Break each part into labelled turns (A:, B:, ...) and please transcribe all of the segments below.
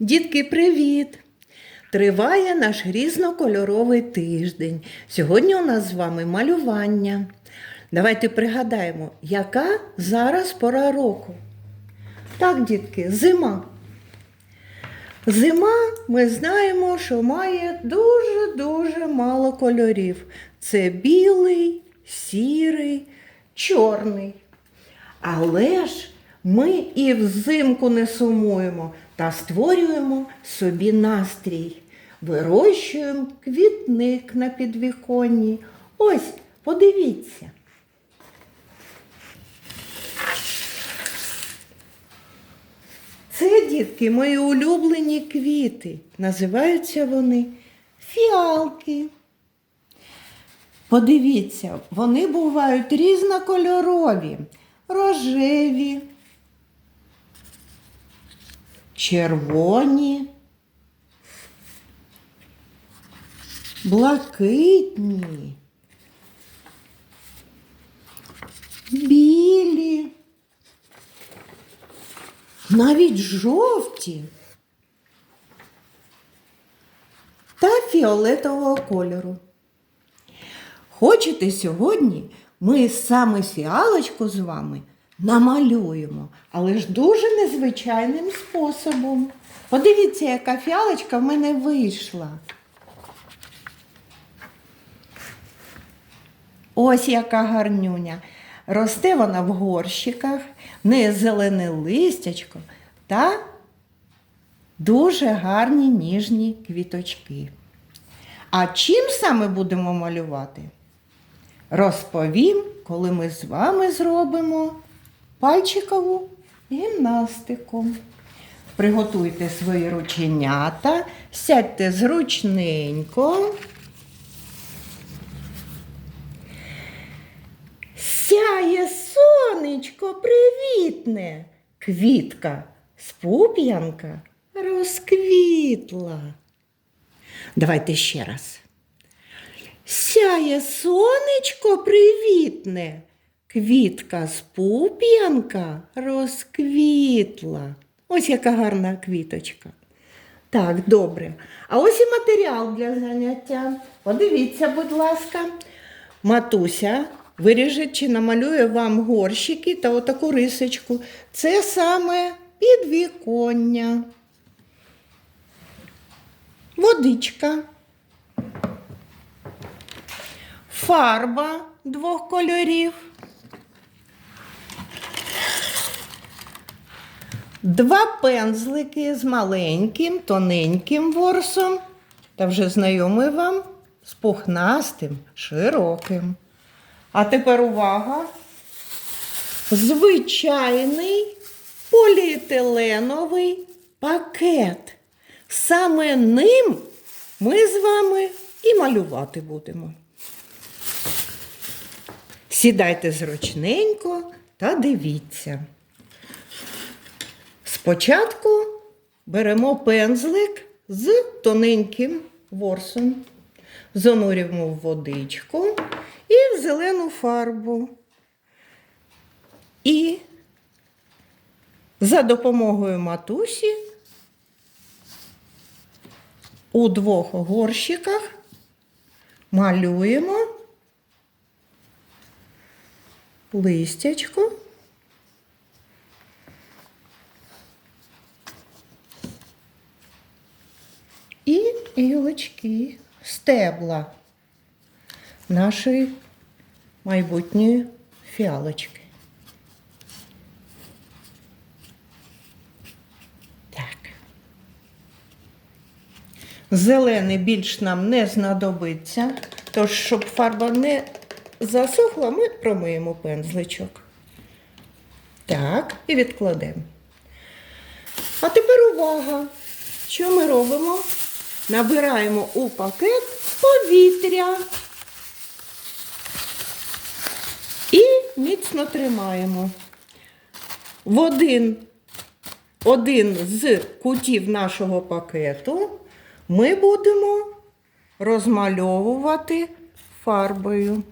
A: Дітки, привіт! Триває наш різнокольоровий тиждень. Сьогодні у нас з вами малювання. Давайте пригадаємо, яка зараз пора року. Так, дітки, зима. Зима, ми знаємо, що має дуже-дуже мало кольорів. Це білий, сірий, чорний. Але ж ми і взимку не сумуємо та створюємо собі настрій. Вирощуємо квітник на підвіконні. Ось, подивіться. Це, дітки, мої улюблені квіти. Називаються вони фіалки. Подивіться, вони бувають різнокольорові, рожеві, червоні, блакитні, білі, навіть жовті та фіолетового кольору. Хочете сьогодні ми саме фіалочку з вами намалюємо, але ж дуже незвичайним способом. Подивіться, яка фіалочка в мене вийшла. Ось яка гарнюня. Росте вона в горщиках, в неї зелене листячко та дуже гарні ніжні квіточки. А чим саме будемо малювати? Розповім, коли ми з вами зробимо пальчикову гімнастику. Приготуйте свої рученята, сядьте зручненько. Сяє сонечко привітне, квітка з пуп'янка розквітла. Давайте ще раз. Сяє сонечко привітне, квітка з пуп'янка розквітла. Ось яка гарна квіточка. Так, добре. А ось і матеріал для заняття. Подивіться, будь ласка. Матуся виріже чи намалює вам горщики та отаку рисочку. Це саме підвіконня. Водичка. Фарба двох кольорів. Два пензлики з маленьким, тоненьким ворсом, та вже знайомий вам з пухнастим, широким. А тепер увага. Звичайний поліетиленовий пакет. Саме ним ми з вами і малювати будемо. Сідайте зручненько та дивіться. Спочатку беремо пензлик з тоненьким ворсом, занурюємо в водичку і в зелену фарбу. І за допомогою матусі у двох горщиках малюємо листячко. І гілочки, стебла нашої майбутньої фіалочки. Так. Зелений більш нам не знадобиться, тож, щоб фарба не засохла, ми промиємо пензличок. Так, і відкладемо. А тепер увага! Що ми робимо? Набираємо у пакет повітря і міцно тримаємо. В один, один з кутів нашого пакету ми будемо розмальовувати фарбою.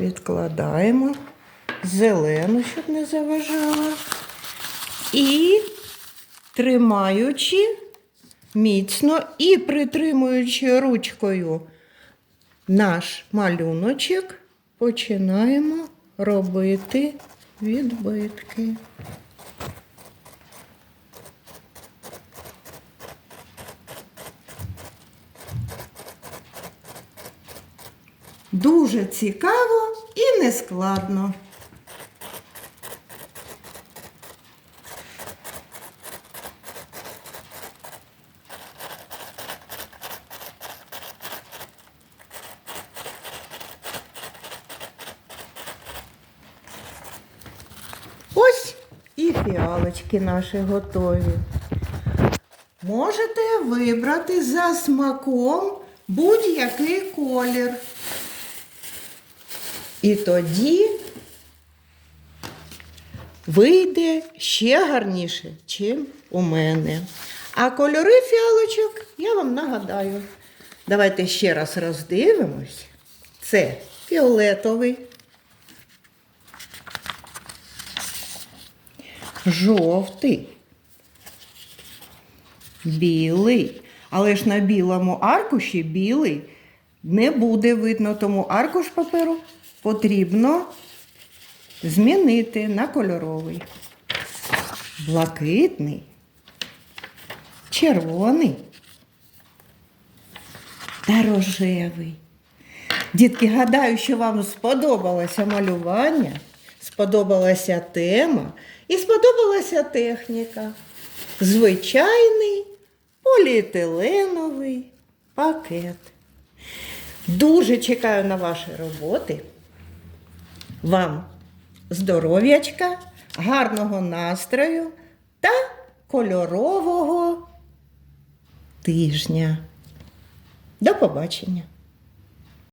A: Відкладаємо зелену, щоб не заважала. І тримаючи міцно і притримуючи ручкою наш малюночок, починаємо робити відбитки. Дуже цікаво і нескладно. Ось і фіалочки наші готові. Можете вибрати за смаком будь-який колір. І тоді вийде ще гарніше, чим у мене. А кольори фіалочок я вам нагадаю. Давайте ще раз роздивимось. Це фіолетовий, жовтий, білий. Але ж на білому аркуші білий не буде видно, тому аркуш паперу потрібно змінити на кольоровий. Блакитний, червоний та рожевий. Дітки, гадаю, що вам сподобалося малювання, сподобалася тема і сподобалася техніка. Звичайний поліетиленовий пакет. Дуже чекаю на ваші роботи. Вам здоров'ячка, гарного настрою та кольорового тижня. До побачення!